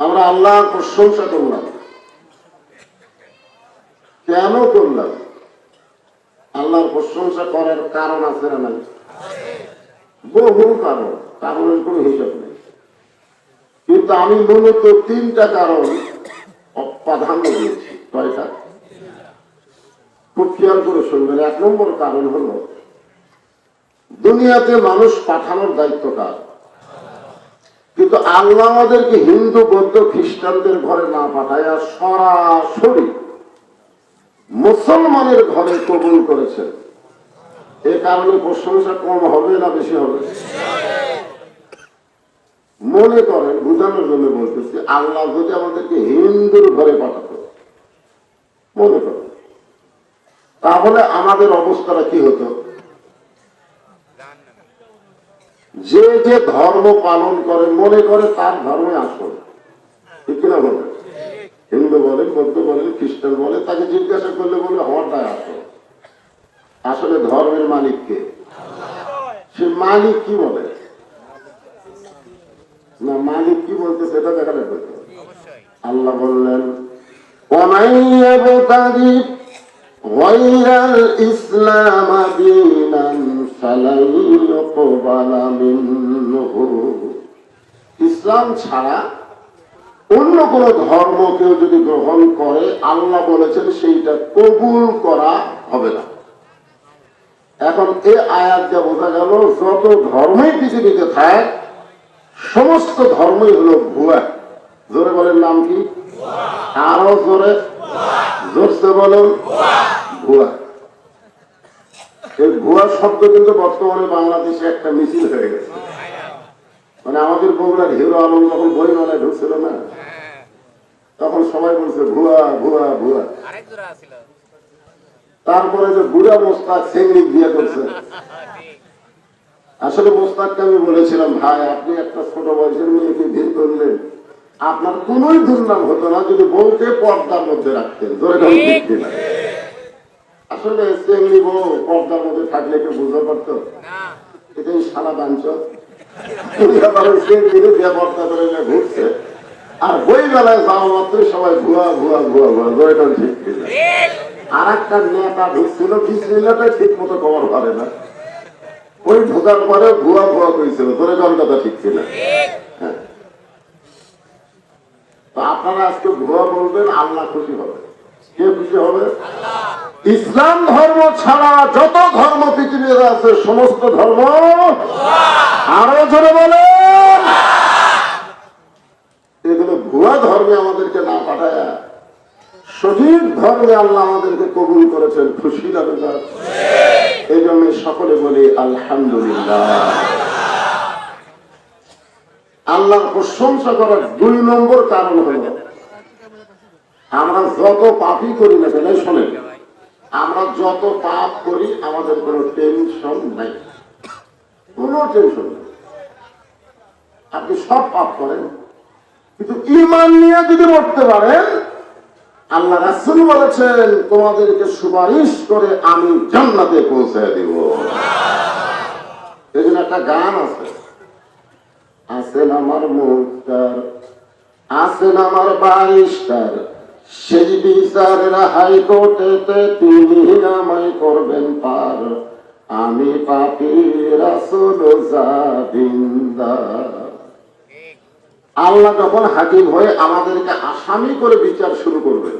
আমরা আল্লাহ প্রশংসা করলাম কেন করলাম আল্লাহর প্রশংসা করার কারণ আছে না নাই? বহু কারণ, কারণের কোনো হিসাব নেই। কিন্তু আমি মূলত তিনটা কারণ প্রাধান্য দিয়েছি। কয়টা? খুব খেয়াল করে শুনবেন, এক নম্বর কারণ হলো, দুনিয়াতে মানুষ পাঠানোর দায়িত্ব কার? কিন্তু আল্লাহ আমাদেরকে হিন্দু, বৌদ্ধ, খ্রিস্টানদের ঘরে না পাঠায় সরাসরি মুসলমানের ঘরে কবুল করেছেন। এ কারণে প্রশংসা কম হবে না বেশি হবে? মনে করেন, বোঝানোর জন্য বলতেছি, আল্লাহ যদি আমাদেরকে হিন্দুর ঘরে পাঠাতো, মনে করেন। তাহলে আমাদের অবস্থাটা কি হতো? যে যে ধর্ম পালন করে, মনে করে তার ধর্মে আসল। ঠিক কিনা বলে? হিন্দু বলে বৌদ্ধ বলে খ্রিস্টান বলে তাকে জিজ্ঞাসা করলে বলে, হওয়াটাই আসল। আসলে ধর্মের মালিককে সে মালিক কি বলে? না, মালিক কি বলতে, সেটা দেখালে আল্লাহ বললেন ইসলাম يبتغي غير الإسلام دينا فلن يقبل منه ইসলাম ছাড়া অন্য কোন ধর্ম কেউ যদি গ্রহণ করে আল্লাহ বলেছেন সেইটা কবুল করা হবে না এখন এই আয়াত যা বোঝা গেল যত ধর্মই পৃথিবীতে থাক সমস্ত ধর্মই হলো ভুয়া জোরে বলেন নাম কি আরো জোরে জোরসে বলুন ভুয়া এই ভুয়া শব্দ কিন্তু বর্তমানে বাংলাদেশে একটা মিছিল হয়ে গেছে। মানে আমাদের বগুড়ার হিরো আলম যখন বই মেলায় ঢুকছিল না তখন সবাই বলছে ভুয়া ভুয়া ভুয়া তারপরে যে বুড়া মোস্তাক সেঙ্গিক বিয়ে করছে। আসলে মোস্তাককে আমি বলেছিলাম ভাই আপনি একটা ছোট বয়সের মেয়েকে বিয়ে করলেন আপনার কোনোই দুর্নাম হতো না যদি বউকে পর্দার মধ্যে রাখতেন। ধরে ঠিক? আসলে বউ পর্দার মধ্যে থাকলে কেউ বুঝতে পারতো? এটাই সারা বাঞ্চ পর্দা করে ঘুরছে। আর বই বেলায় যাওয়া মাত্রই সবাই ভুয়া ভুয়া ভুয়া ভুয়া ধরে ঠিক আর একটা নেতা ঢুকছিল বিসমিল্লাটা ঠিক মতো কভার করে না। ওই ঢোকার পরে ভুয়া ভুয়া কইছিল তোরে কোন কথা ঠিক ছিল। হ্যাঁ। তো আপনারা আজকে ভুয়া বলবেন আল্লাহ খুশি হবে। ইসলাম ধর্ম ছাড়া যত ধর্ম পৃথিবীতে আছে, সমস্ত ধর্ম আরও জোরে বলেন। এগুলো ভুয়া ধর্মে আমাদেরকে না পাঠায়। সঠিক ধর্মে আল্লাহ আমাদেরকে কবুল করেছেন, খুশি লাগে এই জন্য সকলে বলি, আলহামদুলিল্লাহ। আল্লাহর প্রশংসা করার দুই নম্বর কারণ হল আমরা যত পাপই করি না কেন শোনেন, আমরা যত পাপ করি, আমাদের কোনো টেনশন নাই। কোনো টেনশন নেই। আপনি সব পাপ করেন, কিন্তু ইমান নিয়ে যদি মরতে পারেন, আল্লাহ রাসুল বলেছেন, তোমাদেরকে সুপারিশ করে আমি জান্নাতে পৌঁছে দিব। এই জন্য একটা গান আছে। আছেন আমার মুক্তার আছেন আমার বারিস্টার সেই বিচারের হাইকোর্টেতে তিনি আমায় করবেন পার। আমি পাপি রাসুল আল্লাহ যখন হাকিম হয়ে আমাদেরকে আসামি করে বিচার শুরু করবে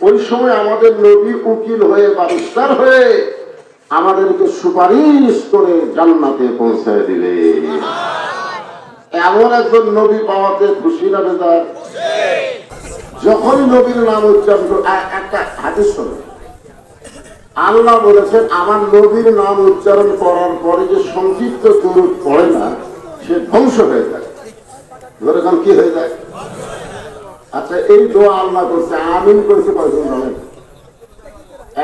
ওই সময় আমাদের নবী উকিল হয়ে বারিস্তার হয়ে আমাদেরকে সুপারিশ করে জান্নাতে পৌঁছায় দিলে। এমন একজন নবী পাওয়াতে খুশি না বেদার যখনই নবীর নাম উচ্চারণ একটা হাদিস আল্লাহ বলেছেন, আমার নবীর নাম উচ্চারণ করার পরে যে সংক্ষিপ্ত দূর পড়ে না, সে ধ্বংস হয়ে যায়। কি হয়ে যায়? আচ্ছা এই দোয়া আল্লাহ করছে আমিন করেছে কয়জন জানেন?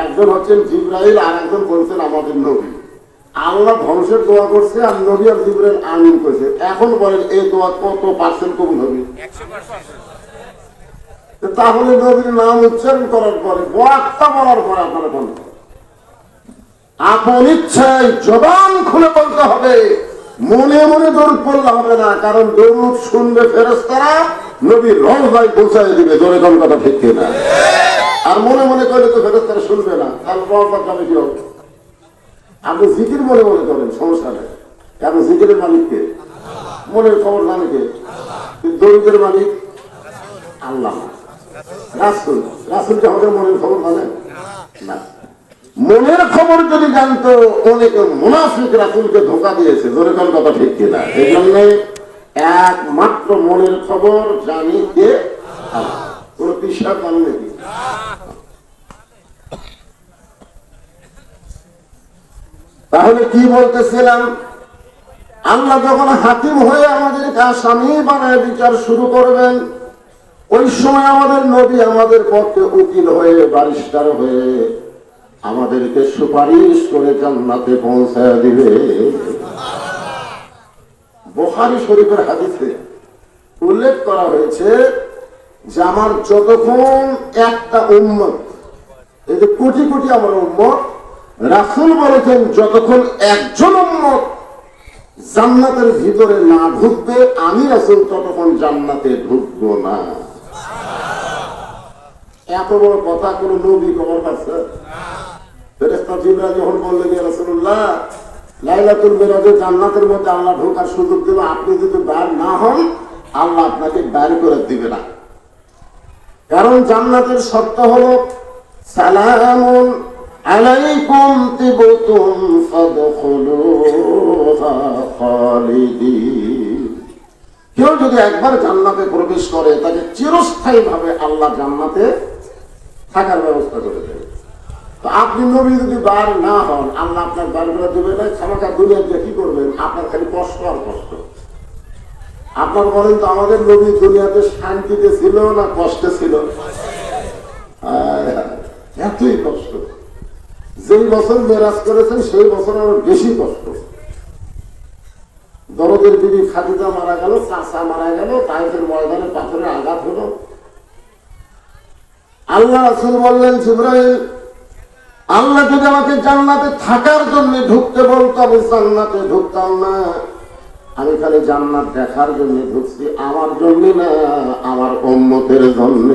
একজন হচ্ছেন জিব্রাইল আর একজন বলছেন আমাদের নবী। আল্লাহ ধ্বংসের দোয়া করছে আর নবী আর জিব্রাইল আমিন করেছে। এখন বলেন, এই দোয়া কত পার্সেন্ট কবুল হবে? তাহলে নবীর নাম উচ্চারণ করার পরে বার্তা বলার পরে আপনারা বলুন। আপন ইচ্ছায় জবান খুলে বলতে হবে। মনে মনে দৌড় পড়লে হবে না, কারণ দৌড় শুনবে ফেরস্তারা নবীর রওজায় পৌঁছায় দিবে, জোরে কোন কথা ঠিক না আর মনে মনে করলে তো ফেরত তারা শুনবে না তার রওজা যাবে কি? আপনি জিকির মনে মনে করেন, সমস্যা নেই। আপনি জিকিরের মালিককে মনের খবর জানে কে? দরিদ্রের মালিক আল্লাহ। মনের খবর যদি জানতো, অনেক মুনাফিক রাসুলকে ধোকা দিয়েছে, জোরে কথা ঠিক কিনা? এই জন্য একমাত্র মনের খবর জানি কে? আল্লাহ। কোন বিশ্বাস জানে নাকি তাহলে কি বলতেছিলাম? আল্লাহ যখন হাকিম হয়ে আমাদেরকে আসামি বানায় বিচার শুরু করবেন ওই সময় আমাদের নবী আমাদের পক্ষে উকিল হয়ে বারিস্টার হয়ে আমাদেরকে সুপারিশ করে জান্নাতে পৌঁছায় দিবে। বোহারি শরীফের হাদিসে উল্লেখ করা হয়েছে যে আমার যতক্ষণ একটা উম্মত, এই যে কোটি কোটি আমার উম্মত, রাসুল বলেছেন যতক্ষণ একজন উম্মত জান্নাতের ভিতরে না ঢুকবে, আমি রাসুল ততক্ষণ জান্নাতে ঢুকবো না। এত বড় কথা কোন নবী খবর পাচ্ছে? যখন জান্নাতের মধ্যে আল্লাহ ঢোকার সুযোগ আপনি যদি না হন, আল্লাহ আপনাকে করে না। কারণ জান্নাতের শর্ত হলো কেউ যদি একবার জান্নাতে প্রবেশ করে, তাকে চিরস্থায়ী ভাবে আল্লাহ জান্নাতে থাকার ব্যবস্থা করে দেবে তো আপনি নবী যদি বার না হন, আল্লাহ আপনার বার করে দেবে না খামাকা দুনিয়া দিয়ে কি করবেন? আপনার খালি কষ্ট আর কষ্ট। আপনার বলেন তো আমাদের নবী দুনিয়াতে শান্তিতে ছিল না কষ্টে ছিল? এতই কষ্ট। যেই বছর মেরাজ করেছেন, সেই বছর আরও বেশি কষ্ট। দরদের বিবি খাদিজা মারা গেল চাষা মারা গেল, তাইফের ময়দানে পাথরে আঘাত হলো। আল্লাহ রাসূল বললেন, জিব্রাইল, আল্লাহ যদি আমাকে জান্নাতে থাকার জন্য ঢুকতে বলতো, আমি জান্নাতে ঢুকতাম না। আমি খালি জান্নাত দেখার জন্য ঢুকছি, আমার জন্য না, আমার উম্মতের জন্য।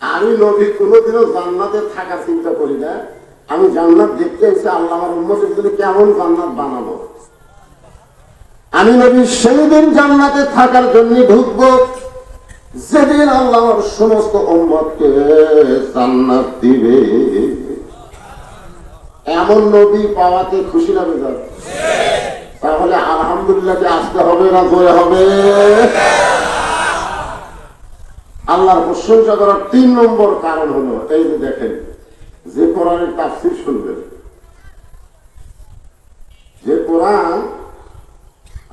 আমি নবী কোনোদিনও জান্নাতে থাকার চিন্তা করি না। আমি জান্নাত দেখতে এসে আল্লাহ আমার উন্মতের জন্য কেমন জান্নাত বানাবো? আমি নবী সেদিন জান্নাতে থাকার জন্য ঢুকবো যেদিন আল্লাহ সমস্ত উম্মতকে জান্নাত দিবে, এমন নবী পাওয়াতে খুশি না বেজার? তাহলে আলহামদুলিল্লাহ যে আসতে হবে না জয় হবে? আল্লাহর প্রশংসা করার তিন নম্বর কারণ হলো, এই যে দেখেন, যে কোরআনের তাফসির শুনবেন, যে কোরআন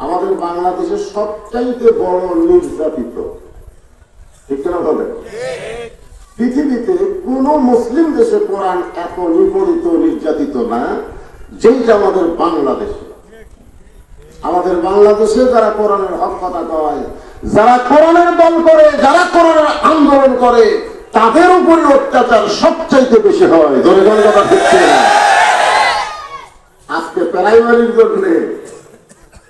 আমাদের বাংলাদেশের সবচাইতে বড় নির্যাতিত। পৃথিবীতে কোন মুসলিম দেশে কোরআন এত নিপরিত নির্যাতিত না, যেইটা আমাদের বাংলাদেশে। আমাদের বাংলাদেশে যারা কোরআনের হক কথা কয়, যারা কোরআনের দল করে, যারা কোরআনের আন্দোলন করে, তাদের উপরে অত্যাচার সবচাইতে বেশি হয়। ধরে ধরে কথা আজকে প্রাইমারির জন্য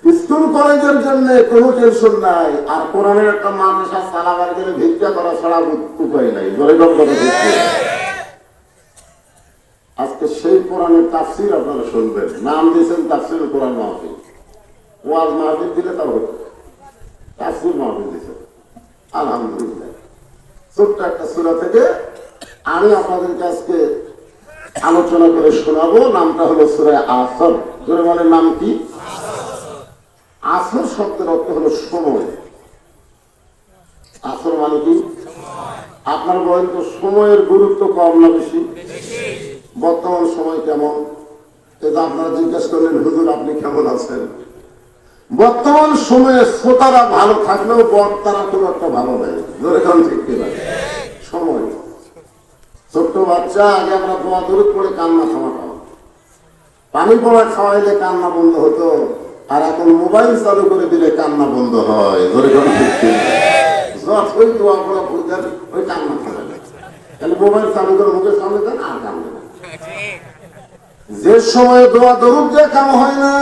স্কুল কলেজের জন্য কোনো টেনশন নাই। আর কোরআনের একটা মানুষা চালাবার জন্য ভিক্ষা করা ছাড়া উপায় নাই। কথা আজকে সেই কোরআনের তাফসির আপনারা শুনবেন। নাম দিয়েছেন তাফসির কোরআন মাহফিল। ওয়াজ মাহফিল দিলে তার হতো। তাফসির মাহফিল দিয়েছেন। আলহামদুলিল্লাহ। ছোট্ট একটা সুরা থেকে আমি আপনাদের কাছকে আলোচনা করে শোনাবো। নামটা হলো সুরা আসর সুরা মানে নাম কি? আসর শব্দের অর্থ হলো সময়। আসর মানে কি? আপনার বলেন তো সময়ের গুরুত্ব কম না বেশি? বর্তমান সময় কেমন? এটা আপনারা জিজ্ঞেস করলেন, হুজুর, আপনি কেমন আছেন? বর্তমান সময়ে শ্রোতারা ভালো থাকলেও বক্তারা খুব একটা ভালো নেই। সময়। ছোট্ট বাচ্চা, আগে আমরা দোয়া দূর করে কান্না থামাতাম। পানি পড়া খাওয়াইলে কান্না বন্ধ হতো। আর এখন মোবাইল চালু করে দিলে কান্না বন্ধ হয়। দোয়া বুঝতেন ওই তাহলে মোবাইল চালু করে মুখের সামনে দেন না যে সময় দোয়া দরুদ দিয়ে কাম হয় না,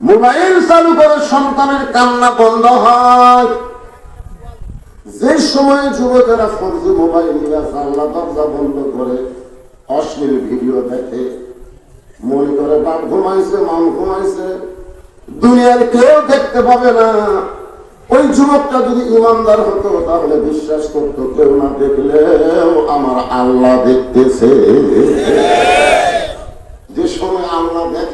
মোবাইল চালু করে সন্তানের কান্না বন্ধ হয়। যে সময় যুবকেরা ফোরজি মোবাইল নিয়ে জানলা, দরজা বন্ধ করে অশ্লীল ভিডিও দেখে, মনে করে, বাপ ঘুমাইছে মান ঘুমাইছে। দুনিয়ার কেউ দেখতে পাবে না। ওই যুবকটা যদি ইমানদার হতো, তাহলে বিশ্বাস করতো, কেউ না দেখলেও আমার আল্লাহ দেখতেছে। যে সময় আল্লাহ দেখ